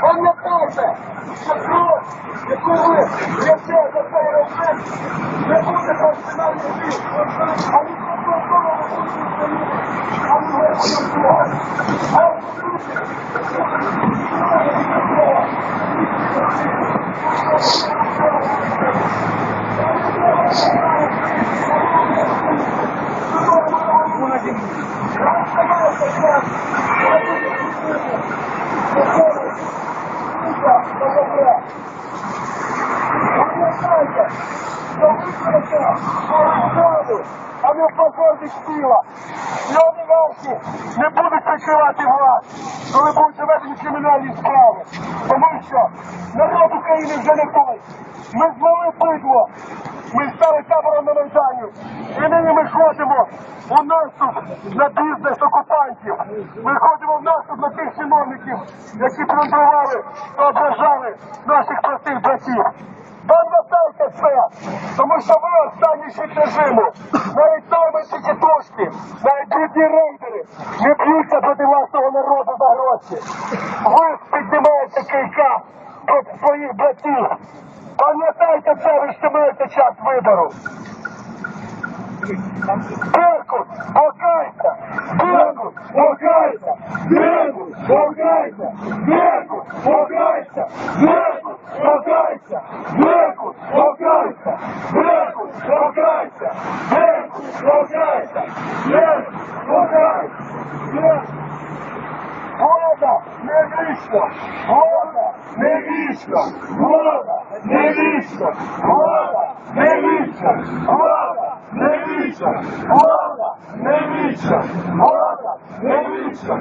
Пам'ятайте, що кров, яку ви несе за цей режим, не буде персональний бій. А не України, а не Що ви прийшли а не позорних тіла. І ваші не будуть прикривати вас, коли будуть заведені кримінальні справи. Тому що народ України вже не той. Ми змали бидло. Ми стали табором на Майдані. І нині ми ходимо у наступ на бізнес окупантів. Ми ходимо в наступ на тих чиновників, які планували та ображали наших простих братів. Пам'ятайте це, тому що ви останній світ режиму. Навіть наймиці тітушки, навіть брудні рейдери не б'ються проти власного народу за гроші. Ви піднімаєте кийка проти своїх братів. Пам'ятайте це, ви ще маєте час вибору. Беркут, покайся! Беркут, покайся! Беркут, покайся! Беркут, покайся! Беркут, покайся! Беркут, покайся! Беркут, покайся! Беркут, покайся! Беркут, покайся! Влада не вічна! не невічна, вода, невічна, вода, невічна, не невічна, вода, невічна, вода, невічна,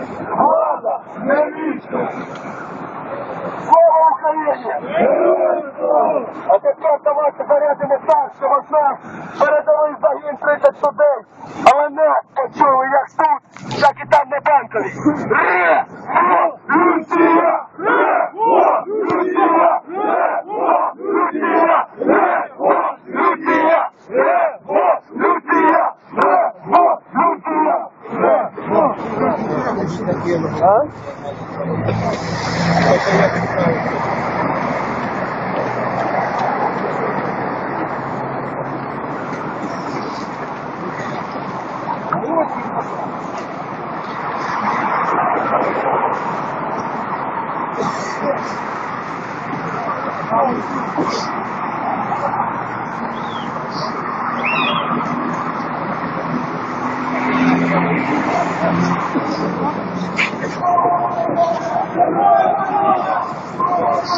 не невічна. Слава Україні! А тепер давайте зарядимо так, що вас нас передовий загін 30 людей, але не почули, як тут, так і там на банкові. Huh?